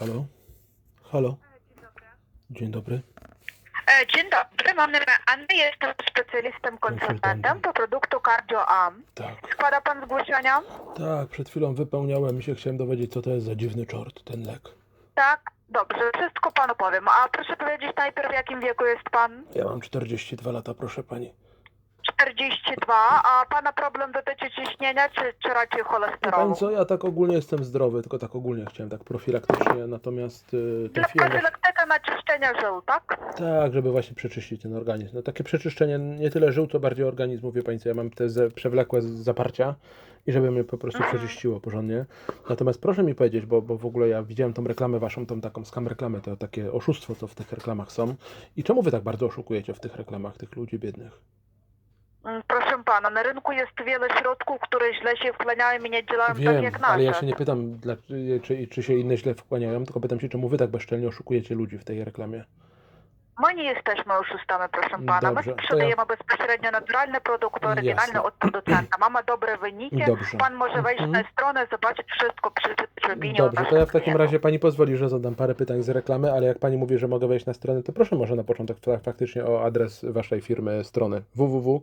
Halo? Halo? Dzień dobry. E, Dzień dobry, mam na imię Anna, jestem specjalistą konsultantem po produktu Cardio Am. Tak, Składa pan zgłoszenia? tak, przed chwilą wypełniałem i się chciałem dowiedzieć, co to jest za dziwny czort, ten lek. Tak, dobrze, wszystko panu powiem. A proszę powiedzieć najpierw, w jakim wieku jest pan? Ja mam 42 lata, proszę pani. 42, a pana problem dotyczy ciśnienia, czy, czy raczej Wie cholesterolu? pani co, ja tak ogólnie jestem zdrowy, tylko tak ogólnie chciałem, tak profilaktycznie, natomiast y, Dla trafiłem... profilaktyka na czyszczenia żył, tak? Tak, żeby właśnie przeczyścić ten organizm. No takie przeczyszczenie nie tyle żył, co bardziej organizmu, wie pani co, ja mam te ze- przewlekłe z- zaparcia i żeby mnie po prostu przeczyściło porządnie. Natomiast proszę mi powiedzieć, bo, bo w ogóle ja widziałem tą reklamę waszą, tą taką skam reklamę, to takie oszustwo, co w tych reklamach są. I czemu wy tak bardzo oszukujecie w tych reklamach tych ludzi biednych? Mm, Proszę pana, na rynku jest wiele środków, które źle się wchłaniają i nie działają tak Wiem, jak nasze. ale ja się nie pytam, dla, czy, czy się inne źle wkłaniają, tylko pytam się, czemu wy tak bezczelnie oszukujecie ludzi w tej reklamie. My nie jesteśmy oszustami, proszę pana. Dobrze, My to sprzedajemy bezpośrednio naturalne produkty, oryginalne Jasne. od producenta. Mamy dobre wyniki. Dobrze. Pan może wejść Mhm. na stronę, zobaczyć wszystko, przeczytać opinię Dobrze, od to ja w naszych takim klientów. razie pani pozwoli, że zadam parę pytań z reklamy, ale jak pani mówi, że mogę wejść na stronę, to proszę może na początek fa- faktycznie o adres waszej firmy strony www.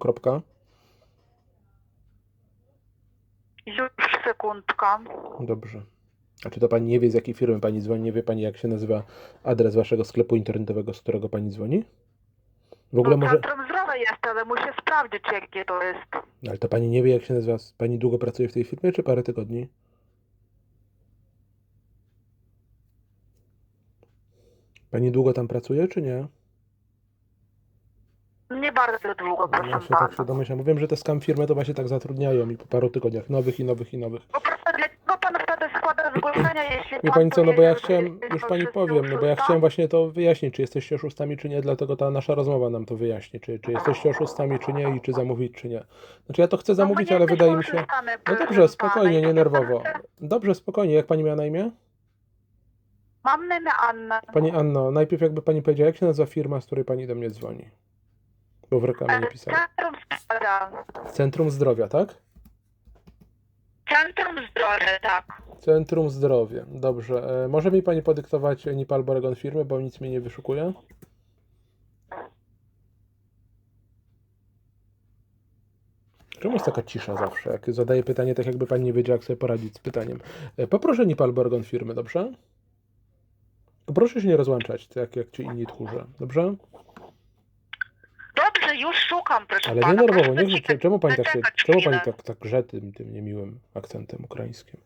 Już sekundka. Dobrze. A czy to pani nie wie, z jakiej firmy pani dzwoni? Nie wie pani, jak się nazywa adres waszego sklepu internetowego, z którego pani dzwoni? W ogóle No, może. Centrum zdrowia jest, ale muszę sprawdzić, jakie to jest. Ale to pani nie wie, jak się nazywa. Pani długo pracuje w tej firmie, czy parę tygodni? Pani długo tam pracuje, czy nie? Nie bardzo długo, proszę Ja się pana. tak się domyślam. Wiem, że te scam firmy to właśnie tak zatrudniają i po paru tygodniach nowych i nowych i nowych. Po prostu dlaczego pan wtedy składa zgłoszenia, jeśli Wie pan pani co, no bo ja chciałem, już pani powiem, no bo ja chciałem właśnie to wyjaśnić, czy jesteście oszustami, czy nie, dlatego ta nasza rozmowa nam to wyjaśni, czy, czy jesteście oszustami, czy nie i czy zamówić, czy nie. Znaczy ja to chcę No, zamówić, ale wydaje mi się... No dobrze, spokojnie, nie nerwowo. Dobrze, spokojnie, jak pani miała na imię? Mam na imię Anna. Pani Anno, najpierw jakby pani powiedziała, jak się nazywa firma, z której pani do mnie dzwoni? Bo w reklamie nie pisałem. Centrum Zdrowia. Centrum Zdrowia, tak? Centrum Zdrowia, tak. Centrum Zdrowia, dobrze. E, może mi pani podyktować NIP albo Regon firmy, bo nic mi nie wyszukuje? Czemu jest taka cisza zawsze? Jak zadaję pytanie, tak jakby pani nie wiedziała, jak sobie poradzić z pytaniem. E, Poproszę NIP albo Regon firmy, dobrze? Proszę się nie rozłączać, tak jak ci inni tchórze, dobrze? Dobrze, już szukam, proszę Ale nie pana. nerwowo, nie. Czemu pani tak się, czemu pani tak, tak grze tym, tym niemiłym akcentem ukraińskim?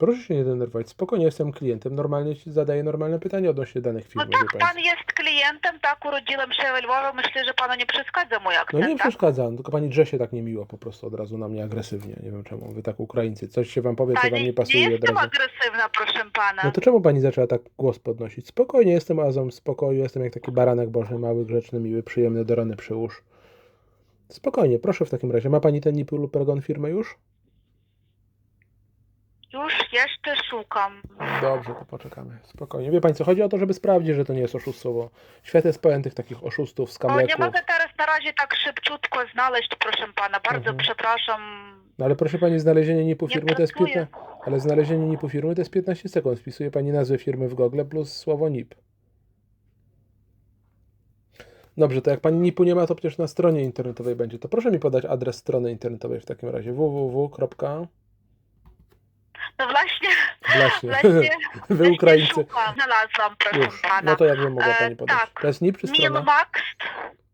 Proszę się nie denerwować. Spokojnie, jestem klientem. Normalnie ci zadaję normalne pytania odnośnie danych No firmy, wie tak, pan jest klientem, tak, urodziłem się we Lwowie. Myślę, że panu nie przeszkadza mój No akcent, nie tak? przeszkadzam, tylko pani drze się tak niemiło po prostu od razu na mnie agresywnie. Nie wiem czemu. Wy tak Ukraińcy. Coś się wam powie, co wam Pani nie pasuje nie od jestem razu. agresywna, proszę pana. No to czemu pani zaczęła tak głos podnosić? Spokojnie, jestem Azą, w spokoju, jestem jak taki baranek boży, mały, grzeczny, miły, przyjemny, do rany przyłóż. Spokojnie, proszę w takim razie. Ma pani ten NIP lub Regon firmę już? Już jeszcze szukam. Dobrze, to poczekamy. Spokojnie. Wie pani co, chodzi o to, żeby sprawdzić, że to nie jest oszustwo, bo świat jest pełen tych takich oszustów, O, nie skamleków. mogę teraz na razie tak szybciutko znaleźć, proszę pana. Bardzo Mhm. przepraszam. No ale proszę pani, znalezienie NIP-u Nie firmy to jest pracuję. 15... Ale znalezienie NIP-u firmy to jest 15 sekund. Wpisuje pani nazwę firmy w Google plus słowo NIP. Dobrze, to jak pani NIP-u nie ma, to przecież na stronie internetowej będzie. To proszę mi podać adres strony internetowej w takim razie. www. No właśnie, Właśnie. właśnie, Wy właśnie Ukraińcy. szukam. Znalazłam, proszę Już. pana. No to jakby mogła E, pani podać. tak. To jest NIP czy strona? Milmax,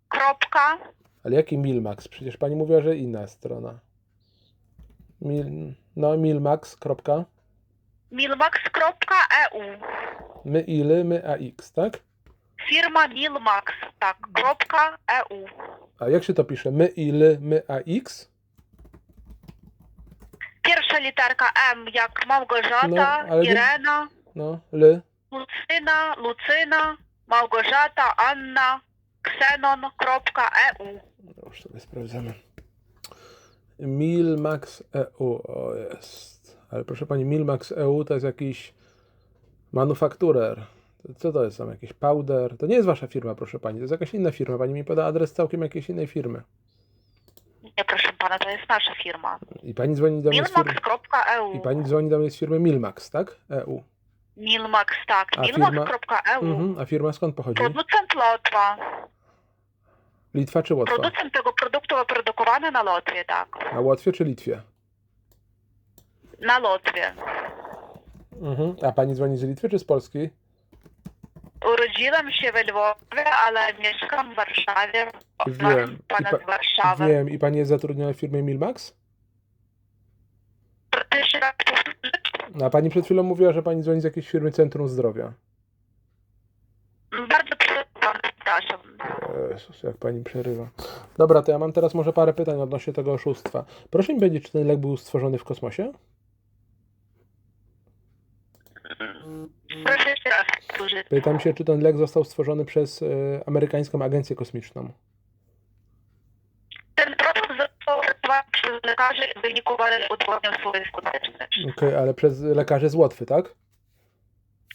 kropka, Ale jaki Milmax? Przecież pani mówiła, że inna strona. Mil, no, Milmax. Kropka. milmax.eu. My ile, my AX, tak? Firma Milmax, tak, kropka EU. A jak się to pisze? My ile, my AX? Pierwsza literka M jak Małgorzata, No, ale nie- Irena, No, ly. Lucyna, Lucyna, Małgorzata, Anna, Xenon.eu. No, Już sobie sprawdzamy. Milmax EU. O jest. Ale proszę pani, Milmax EU to jest jakiś manufakturer. Co to jest tam? Jakiś powder? To nie jest wasza firma, proszę pani. To jest jakaś inna firma. Pani mi poda adres całkiem jakiejś innej firmy. Nie, proszę pana, to jest nasza firma. I pani dzwoni do mnie z firmy. Milmax.eu. I pani dzwoni do mnie z firmy Milmax, tak? EU. Milmax, tak. A Milmax.eu. Mhm. A firma skąd pochodzi? Producent Lotwa. Litwa czy Łotwa? Producent tego produktu wyprodukowany na Lotwie, tak. Na Łotwie czy Litwie? Na Lotwie. Mhm. A pani dzwoni z Litwy czy z Polski? Urodziłam się we Lwowie, ale mieszkam w Warszawie. Wiem. I Pana pa- z Warszawy. Wiem. I pani jest zatrudniona w firmie Milmax? Jeszcze raz powtórzyć? A pani przed chwilą mówiła, że pani dzwoni z jakiejś firmy Centrum Zdrowia. Bardzo przepraszam. Jezus, jak pani przerywa. Dobra, to ja mam teraz może parę pytań odnośnie tego oszustwa. Proszę mi powiedzieć, czy ten lek był stworzony w kosmosie? Proszę jeszcze raz powtórzyć. Pytam się, czy ten lek został stworzony przez e, amerykańską agencję kosmiczną. Ten produkt został opracowany przez lekarzy i w wyniku badań udowodnił swoją skuteczność. Okej, ale przez lekarzy z Łotwy, tak?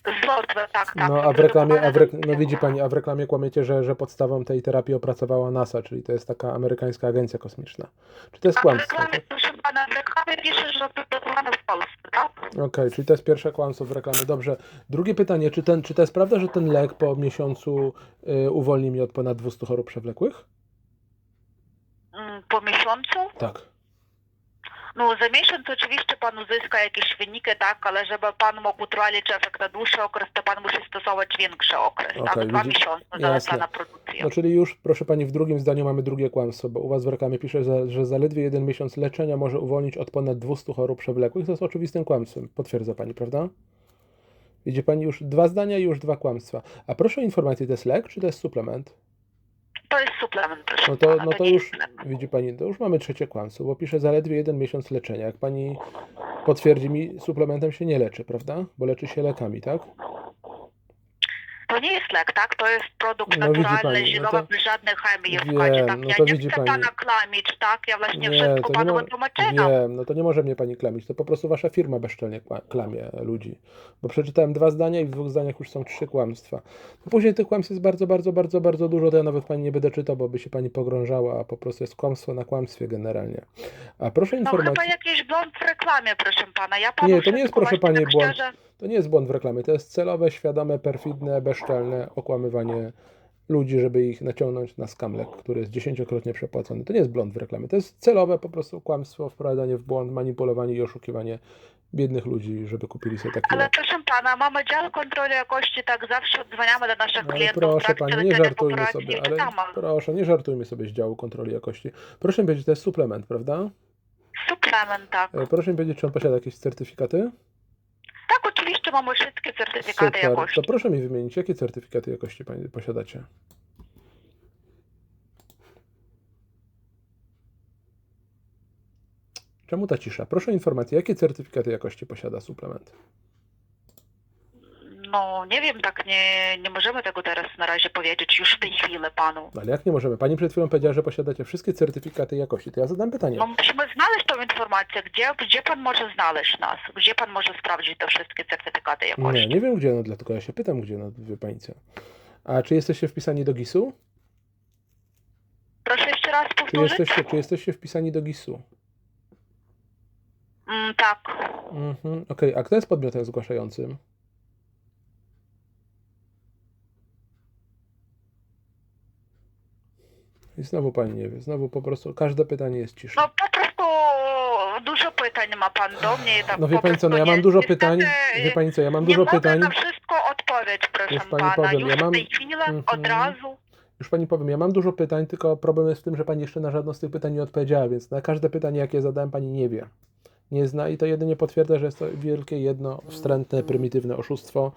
Z tak, tak. No a w reklamie, a w rek- no widzi pani, a w reklamie kłamiecie, że, że podstawą tej terapii opracowała NASA, czyli to jest taka amerykańska agencja kosmiczna. Czy to jest A w kłamstwo? reklamie, tak? proszę pana, w reklamie pisze, że wyprodukowane w Polsce, tak? Okej, czyli to jest pierwsze kłamstwo w reklamie. Dobrze. Drugie pytanie, czy, ten, czy to jest prawda, że ten lek po miesiącu y, uwolni mnie od ponad 200 chorób przewlekłych? Mm, Po miesiącu? Tak. No, za miesiąc oczywiście pan uzyska jakieś wyniki, tak, ale żeby pan mógł utrwalić efekt na dłuższy okres, to pan musi stosować większy okres, Okej, tak, dwa miesiące zaleca na produkcję. No czyli już, proszę pani, w drugim zdaniu mamy drugie kłamstwo, bo u was w reklamie pisze, że, że zaledwie jeden miesiąc leczenia może uwolnić od ponad 200 chorób przewlekłych. To jest oczywistym kłamstwem. Potwierdza pani, prawda? Widzi pani już dwa zdania i już dwa kłamstwa. A proszę o informację, to jest lek, czy to jest suplement? To jest suplement, proszę No to, pana, no to nie już, jest lek. widzi pani, to już mamy trzecie kłamstwo, bo pisze zaledwie jeden miesiąc leczenia. Jak pani potwierdzi mi, suplementem się nie leczy, prawda? Bo leczy się lekami, tak? Nie jest lek, tak? To jest produkt No widzi naturalny, pani, no zielowy, to- bez żadnej chemii w Wiem, składzie, tak? no Ja to nie widzi chcę pani. pana klamić, tak? Ja właśnie Nie, wszystko panu ma- wytłumaczyłam. Wiem, no to nie może mnie pani klamić, to po prostu wasza firma bezczelnie kła- klamie ludzi. Bo przeczytałem dwa zdania i w dwóch zdaniach już są trzy kłamstwa. No później tych kłamstw jest bardzo, bardzo, bardzo, bardzo dużo, to ja nawet pani nie będę czytał, bo by się pani pogrążała, a po prostu jest kłamstwo na kłamstwie generalnie. A proszę No chyba informacji, jakiś błąd w reklamie, proszę pana. Ja panu Nie, to nie jest, wszystko proszę właśnie pani, tak błąd. szczerze- to nie jest błąd w reklamie, to jest celowe, świadome, perfidne, bezczelne okłamywanie ludzi, żeby ich naciągnąć na skamlek, który jest dziesięciokrotnie przepłacony. To nie jest błąd w reklamie, to jest celowe po prostu kłamstwo, wprowadzanie w błąd, manipulowanie i oszukiwanie biednych ludzi, żeby kupili sobie taki Ale proszę pana, mamy dział kontroli jakości, tak zawsze dzwoniamy do naszych Ale klientów proszę trakcie pani, nie żartujmy sobie, ale proszę, nie żartujmy sobie z działu kontroli jakości. Proszę mi powiedzieć, to jest suplement, prawda? Suplement, tak. E, Proszę mi powiedzieć, czy on posiada jakieś certyfikaty? Oczywiście mamy wszystkie certyfikaty Super, jakości. to proszę mi wymienić, jakie certyfikaty jakości pani posiadacie? Czemu ta cisza? Proszę o informację, jakie certyfikaty jakości posiada suplement? No, nie wiem, tak nie, nie możemy tego teraz na razie powiedzieć już w tej chwili panu. Ale jak nie możemy? Pani przed chwilą powiedziała, że posiadacie wszystkie certyfikaty jakości. To ja zadam pytanie. No musimy znaleźć tą informację, gdzie, gdzie pan może znaleźć nas, gdzie pan może sprawdzić te wszystkie certyfikaty jakości. Nie, nie wiem gdzie, no dlatego ja się pytam, gdzie, no wie pani co. A czy jesteście wpisani do GIS-u? Proszę jeszcze raz Czy powtórzyć? jesteście, czy jesteście wpisani do GIS-u? Mm, tak. Mhm, okej. A kto jest podmiotem zgłaszającym? I znowu pani nie wie. Znowu po prostu każde pytanie jest No cisza. po prostu dużo pytań ma pan do mnie i tak No wie po pani co, no ja nie- mam dużo niestety, pytań. Wie pani co, ja mam nie dużo mogę pytań. na wszystko odpowiedzieć, proszę Już pani pana. powiem, Już ja mam- w tej chwili Mhm. od razu. Już pani powiem, ja mam dużo pytań, tylko problem jest w tym, że pani jeszcze na żadne z tych pytań nie odpowiedziała, więc na każde pytanie, jakie zadałem, pani nie wie. Nie zna i to jedynie potwierdza, że jest to wielkie, jedno, wstrętne, prymitywne oszustwo,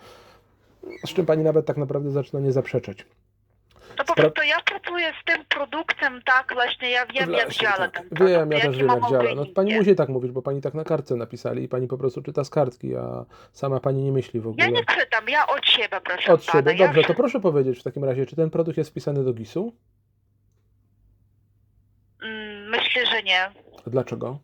z czym pani nawet tak naprawdę zaczyna nie zaprzeczać. No po prostu ja pracuję z tym produktem, tak, właśnie ja wiem jak Właśnie działa tak. ten produkt, Wiem, ja jakie też wiem jak działa. No, pani musi tak mówić, bo pani tak na kartce napisali i pani po prostu czyta z kartki, a sama pani nie myśli w ogóle. Ja nie czytam, ja od siebie, proszę Od pana. siebie. Ja Dobrze, to wszy- proszę powiedzieć w takim razie, czy ten produkt jest wpisany do GIS-u? Mm, Myślę, że nie. A Dlaczego?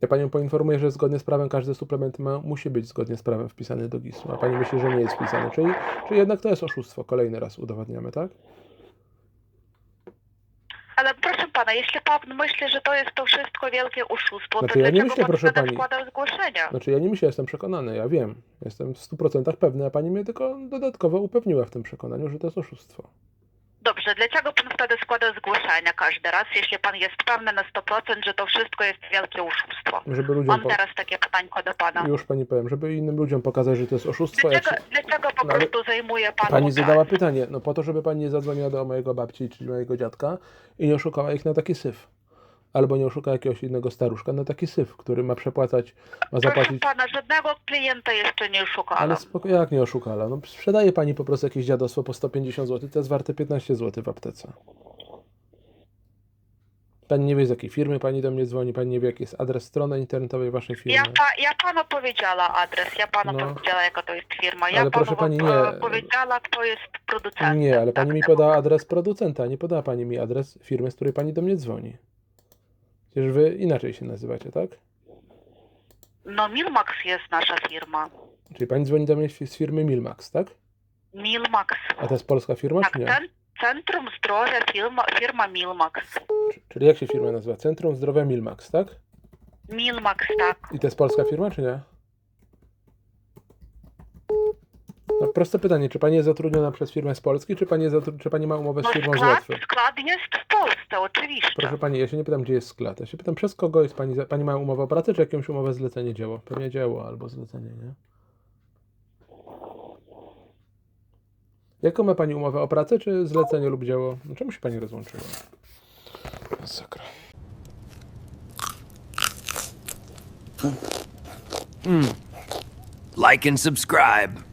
Ja panią poinformuję, że zgodnie z prawem każdy suplement ma, musi być zgodnie z prawem wpisany do GIS-u, a pani myśli, że nie jest wpisany. Czyli, czyli jednak to jest oszustwo. Kolejny raz udowadniamy, tak? Ale proszę pana, jeśli pan myśli, że to jest to wszystko wielkie oszustwo, Znaczy, to ja nie dlaczego myślę, pan proszę wtedy pani. składał zgłoszenia? Znaczy ja nie myślę, jestem przekonany, ja wiem. Jestem w 100% pewny, a pani mnie tylko dodatkowo upewniła w tym przekonaniu, że to jest oszustwo. Dobrze, dlaczego pan wtedy składa zgłoszenia każdy raz, jeśli pan jest pewny na 100%, że to wszystko jest wielkie oszustwo? Żeby ludziom Mam po... teraz takie pytanko do pana. Już pani powiem, żeby innym ludziom pokazać, że to jest oszustwo. Jak Dlaczego, się... dlaczego po No ale prostu zajmuje pan Pani czas? zadała pytanie, no po to, żeby pani nie zadzwoniła do mojego babci, czyli mojego dziadka i nie oszukała ich na taki syf. Albo nie oszukała jakiegoś innego staruszka na taki syf, który ma przepłacać, ma Proszę zapłacić. pana, żadnego klienta jeszcze nie szukałam. Ale spoko, jak nie oszukała? No sprzedaje pani po prostu jakieś dziadostwo po 150 zł, to jest warte 15 zł w aptece. Pani nie wie z jakiej firmy pani do mnie dzwoni, pani nie wie jaki jest adres strony internetowej waszej firmy. Ja, pa, ja panu powiedziała adres, ja panu No. powiedziała jaka to jest firma, ja Ale panu proszę pani, e, nie. powiedziała kto jest producentem. Nie, ale pani tak, mi podała adres producenta, nie podała pani mi adres firmy, z której pani do mnie dzwoni. Przecież wy inaczej się nazywacie, tak? No Milmax jest nasza firma. Czyli pani dzwoni do mnie z firmy Milmax, tak? Milmax. A to jest polska firma, Tak, czy nie? cen, Centrum Zdrowia firma, firma Milmax. Czy- Czyli jak się firma nazywa? Centrum Zdrowia Milmax, tak? Milmax, tak. I to jest polska firma, czy nie? No proste pytanie, czy pani jest zatrudniona przez firmę z Polski, czy pani, jest zatru- czy pani ma umowę z No firmą z skład, Łotwy? skład jest w Polsce, oczywiście. Proszę pani, ja się nie pytam, gdzie jest sklad. Ja się pytam, przez kogo jest pani, za- pani ma umowę o pracę, czy jakąś umowę zlecenie dzieło? Pewnie dzieło albo zlecenie, nie? Jaką ma pani umowę o pracę, czy zlecenie lub dzieło? No, Czemu się pani rozłączyła? Masakra. Like and subscribe.